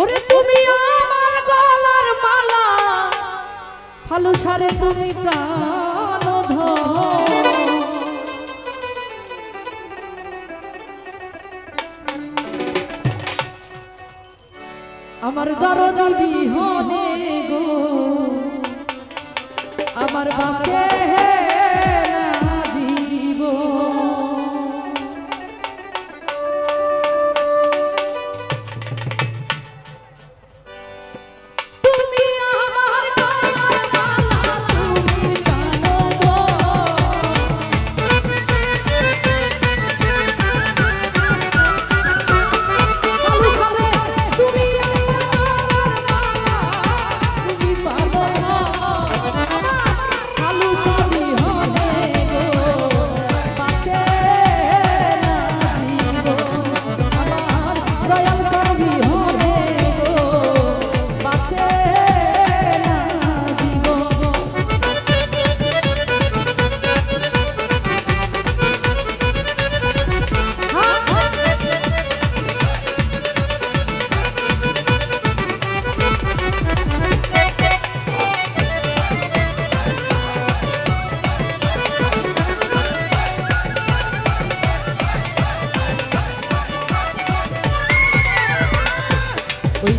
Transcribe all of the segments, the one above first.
ওরে তুমি আমার গলার মালা। ফালু সারে তুমি প্রাণ আমার দরদ বিহনে গো। আমার বাচ্চা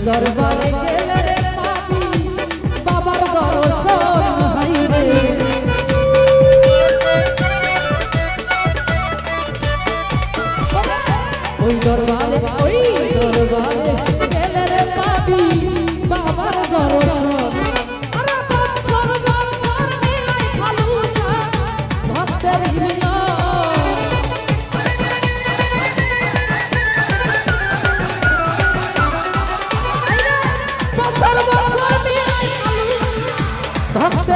দরবারে গেলে ওই দরবারে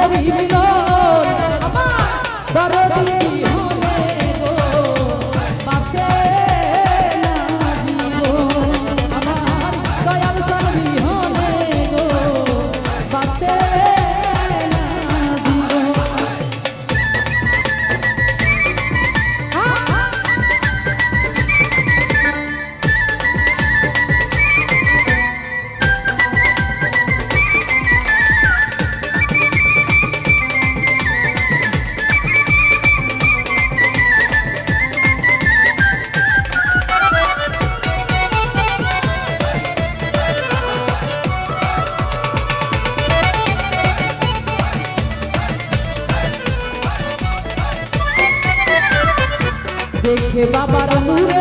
baby, no. দেখে বাবার নূরে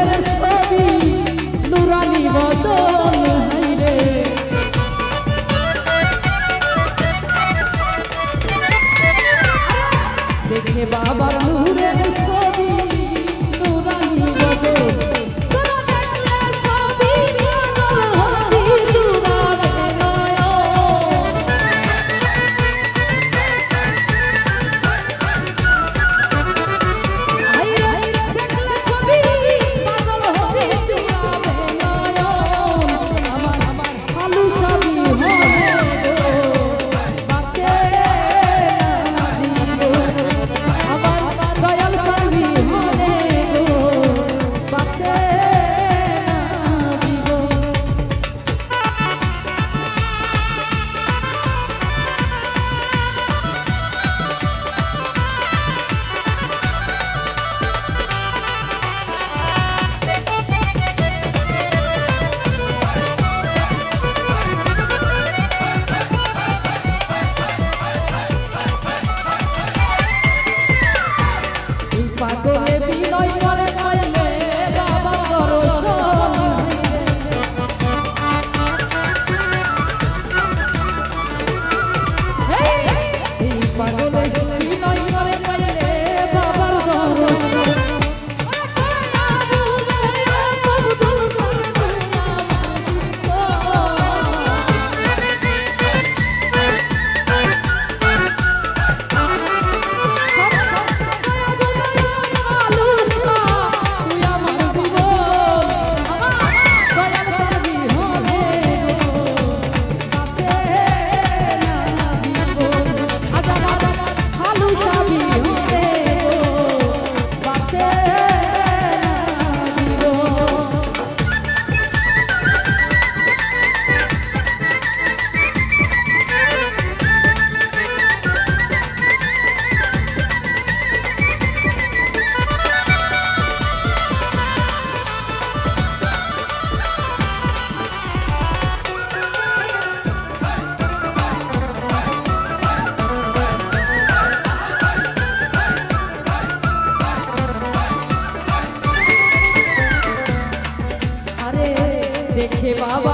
देवा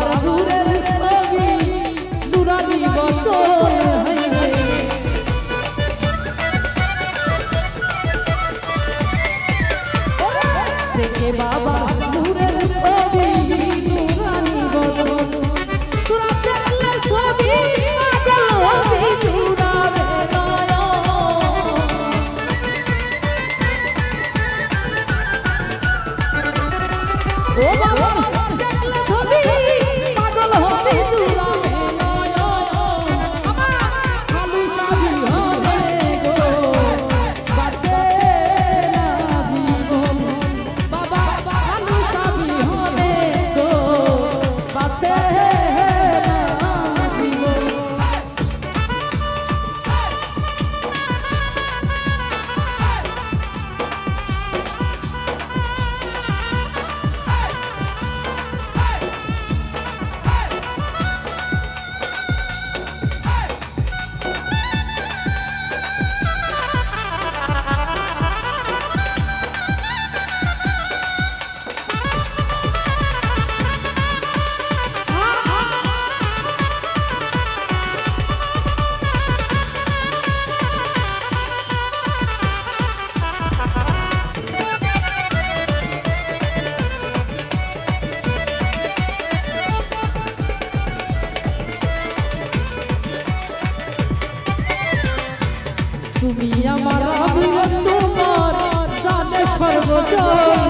আমার অবিরত তোমার সাথে সর্বজন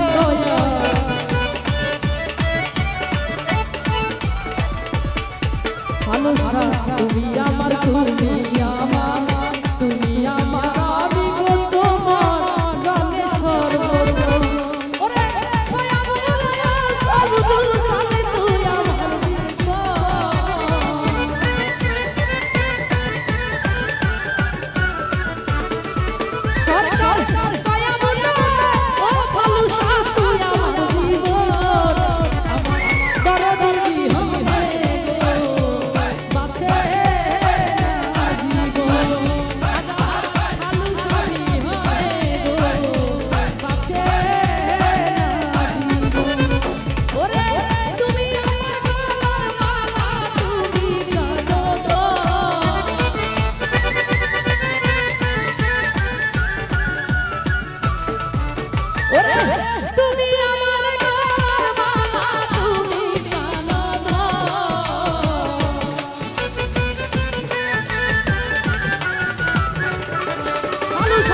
ভালো তুমি আমার তুমি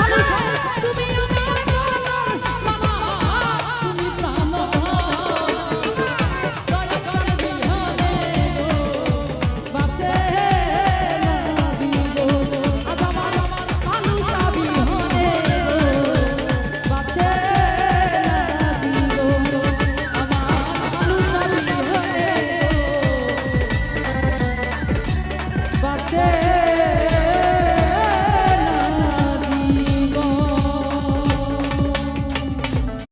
他没抢